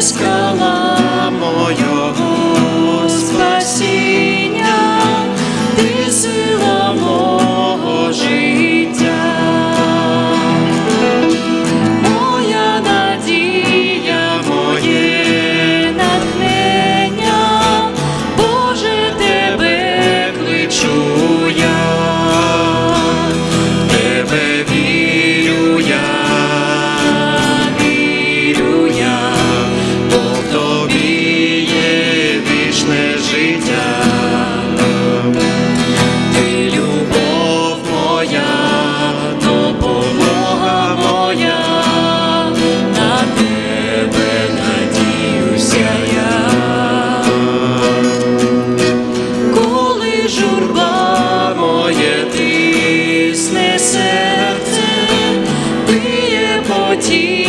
скала моя. ti.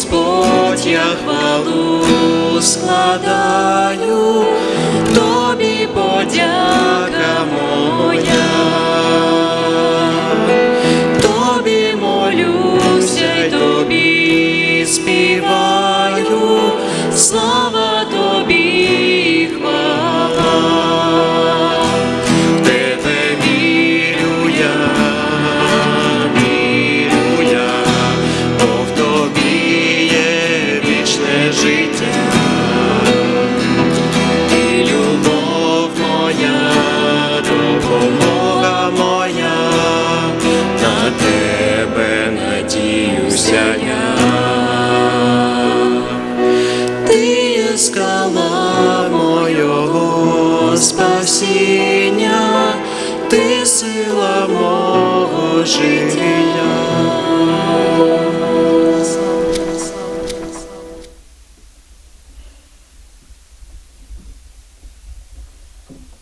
Господь, я хвалу складаю. сила мого життя.